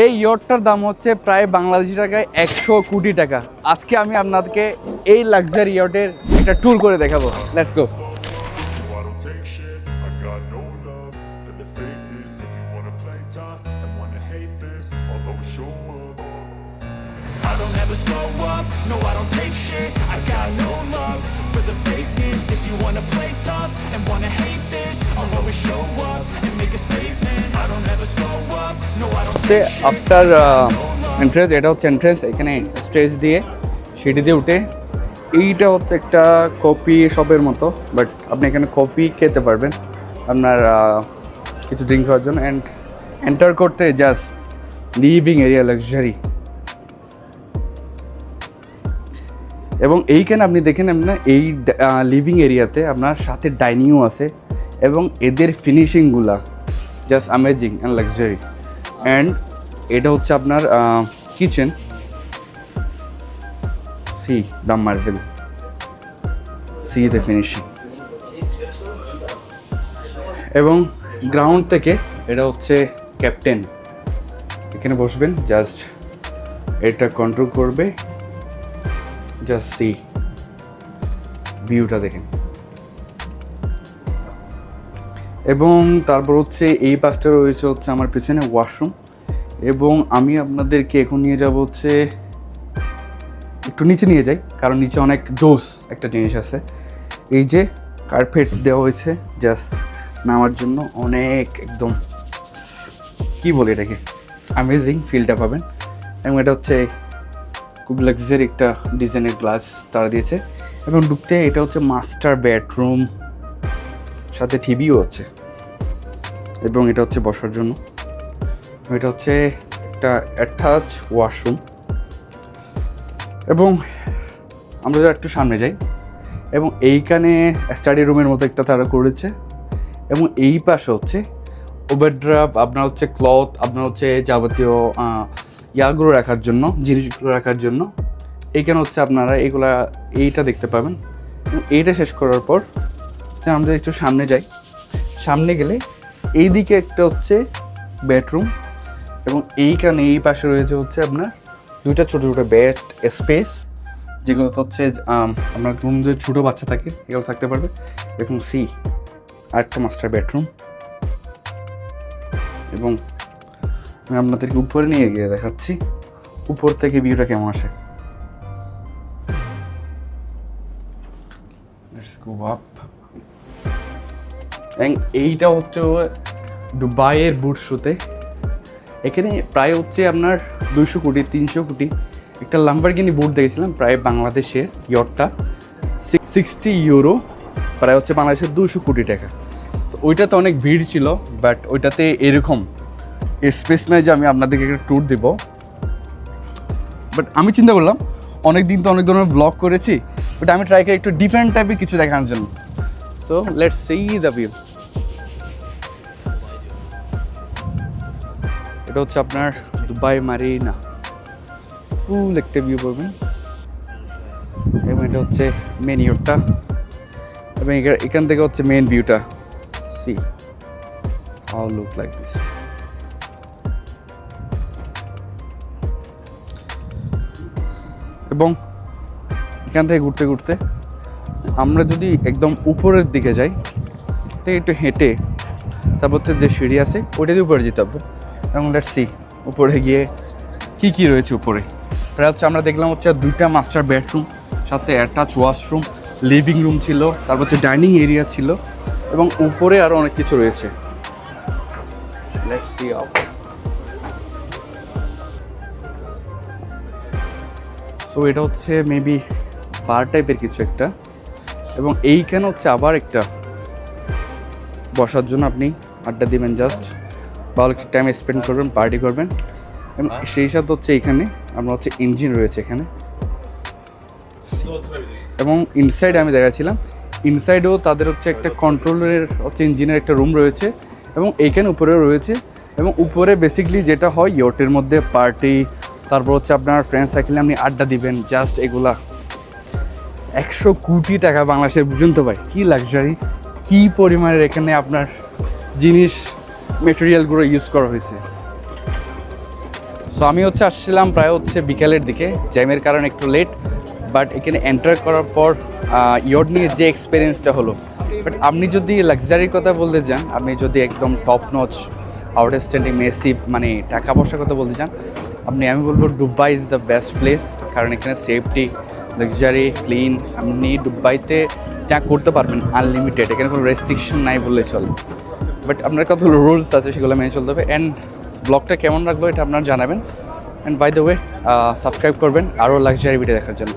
এই ইয়টটার দাম হচ্ছে প্রায় বাংলাদেশি টাকায় একশো কোটি টাকা। আজকে আমি আপনাদেরকে এই লাক্সারি ইয়টের একটা ট্যুর করে দেখাবো। Let's I don't ever slow up, no I don't take shit, I got no হচ্ছে আফটার এন্ট্রেন্স এটা হচ্ছে এন্ট্রেন্স এখানে স্টেজ দিয়ে সিঁড়ি দিয়ে উঠে। এইটা হচ্ছে একটা কফি শপের মতো বাট আপনি এখানে কফি খেতে পারবেন আপনার কিছু ড্রিঙ্ক খাওয়ার জন্য। অ্যান্ড এন্টার করতে জাস্ট লিভিং এরিয়া লাক্সারি এবং এইখানে আপনি দেখেন আপনার এই লিভিং এরিয়াতে আপনার সাথে ডাইনিংও আছে এবং এদের ফিনিশিংগুলা just amazing and luxury and এটা হচ্ছে আপনার কিচেন সি দাম মার্বেল সি দ্য ফিনিশিং এবং গ্রাউন্ড থেকে এটা হচ্ছে ক্যাপ্টেন এখানে বসবেন জাস্ট এটা কন্ট্রোল করবে জাস্ট সি ভিউটা দেখেন। এবং তারপর হচ্ছে এই পাশটা রয়েছে হচ্ছে আমার পেছনে ওয়াশরুম এবং আমি আপনাদেরকে এখন নিয়ে যাব হচ্ছে, একটু নিচে নিয়ে যাই, কারণ নিচে অনেক জোস একটা জিনিস আছে। এই যে কার্পেট দেওয়া হয়েছে জাস্ট নামার জন্য অনেক একদম, কি বলে এটাকে অ্যামেজিং ফিলটা পাবেন। এবং এটা হচ্ছে খুব লাক্সারি একটা ডিজাইনের গ্লাস তারা দিয়েছে। এবং ঢুকতে এটা হচ্ছে মাস্টার বেডরুম সাথে টিভিও আছে। এবং এটা হচ্ছে বসার জন্য। এটা হচ্ছে একটা অ্যাটাচ ওয়াশরুম এবং আমরা একটু সামনে যাই। এবং এইখানে স্টাডি রুমের মতো একটা তারা করেছে। এবং এই পাশে হচ্ছে ওভারড্রাফ আপনার হচ্ছে ক্লথ আপনার হচ্ছে যাবতীয় ইয়াগুলো রাখার জন্য, জিনিসগুলো রাখার জন্য। এইখানে হচ্ছে আপনারা এইগুলা এইটা দেখতে পাবেন। এইটা শেষ করার পর আমরা একটু সামনে যাই। সামনে গেলে এই দিকে একটা হচ্ছে বেডরুম এবং এইখানে এই পাশে রয়েছে হচ্ছে আপনার দুইটা ছোটো ছোটো বেড স্পেস যেগুলো হচ্ছে আপনার রুম যে ছোটো বাচ্চা থাকে, এগুলো থাকতে পারবে এবং সি, আরেকটা মাস্টার বেডরুম এবং আমি আপনাদেরকে উপরে নিয়ে গিয়ে দেখাচ্ছি, উপর থেকে ভিউটা কেমন আসে. এইটা হচ্ছে দুবাইয়ের বুট শোতে এখানে প্রায় হচ্ছে আপনার দুইশো কোটি, তিনশো কোটি একটা লাম্বারগিনি বুট দেখেছিলাম, প্রায় বাংলাদেশের ইয়রটা সিক্সটি ইউরো প্রায় হচ্ছে বাংলাদেশের দুশো কোটি টাকা। তো ওইটাতে অনেক ভিড় ছিল বাট ওইটাতে এরকম স্পেস নাই যে আমি আপনাদেরকে একটা ট্যুর দেবো। বাট আমি চিন্তা করলাম অনেক দিন তো অনেক ধরনের ব্লগ করেছি বাট আমি ট্রাই করি একটু ডিফারেন্ট টাইপের কিছু দেখানোর জন্য। So let's see the view এটা হচ্ছে আপনার দুবাই মারিনা। ফুল একটা ভিউ পাবেন। এবং এটা হচ্ছে মেন ইউরটা এবং এখান থেকে হচ্ছে মেন ভিউটা see how look like this এবং এখান থেকে ঘুরতে ঘুরতে আমরা যদি একদম উপরের দিকে যাই একটু হেঁটে, তারপর হচ্ছে যে সিঁড়ি আছে ওইটা দিয়ে উপরে যেতে হবে। এবং লেটস সি উপরে গিয়ে কি কি রয়েছে উপরে? প্রায় হচ্ছে আমরা দেখলাম হচ্ছে দুইটা মাস্টার বেডরুম সাথে অ্যাটাচ ওয়াশরুম লিভিং রুম ছিল, তারপর হচ্ছে ডাইনিং এরিয়া ছিল, এবং উপরে আরও অনেক কিছু রয়েছে। সি সো এটা হচ্ছে মেবি বার টাইপের কিছু একটা, এবং এইখানে হচ্ছে আবার একটা বসার জন্য আপনি আড্ডা দিবেন জাস্ট ভালো টাইম স্পেন্ড করবেন পার্টি করবেন। এবং সেই সাথে হচ্ছে এখানে আমরা হচ্ছে ইঞ্জিন রয়েছে এখানে। এবং ইনসাইড আমি দেখাচ্ছিলাম। ইনসাইডেও তাদের হচ্ছে একটা কন্ট্রোলের হচ্ছে ইঞ্জিনের একটা রুম রয়েছে। এবং এইখানে উপরেও রয়েছে। এবং উপরে বেসিকলি যেটা হয় ইয়টের মধ্যে পার্টি তারপর হচ্ছে আপনার ফ্রেন্ডস সাইকেলে আপনি আড্ডা দিবেন জাস্ট এগুলা। একশো কোটি টাকা বাংলাদেশের পর্যন্ত ভাই, কী লাক্সারি কী পরিমাণের এখানে আপনার জিনিস মেটেরিয়ালগুলো ইউজ করা হয়েছে। সো আমি হচ্ছে আসছিলাম প্রায় হচ্ছে বিকালের দিকে, জ্যামের কারণে একটু লেট বাট এখানে এন্টার করার পর ইয়ড নিয়ে যে এক্সপিরিয়েন্সটা হলো। বাট আপনি যদি লাক্সারির কথা বলতে যান, আপনি যদি একদম টপ নচ আউটস্ট্যান্ডিং মেসিভ মানে টাকা পয়সার কথা বলতে চান আপনি, আমি বলব Dubai is the best place কারণ এখানে সেফটি লাক্সারি ক্লিন আপনি দুবাইতে যা করতে পারবেন আনলিমিটেড এখানে কোনো রেস্ট্রিকশন নাই বললে চলে। বাট আপনার কতগুলো রুলস আছে সেগুলো মেনে চলতে হবে। অ্যান্ড ব্লগটা কেমন রাখব এটা আপনার জানাবেন। And by the way subscribe করবেন। আরও লাক্সারি ভিডিও দেখার জন্য।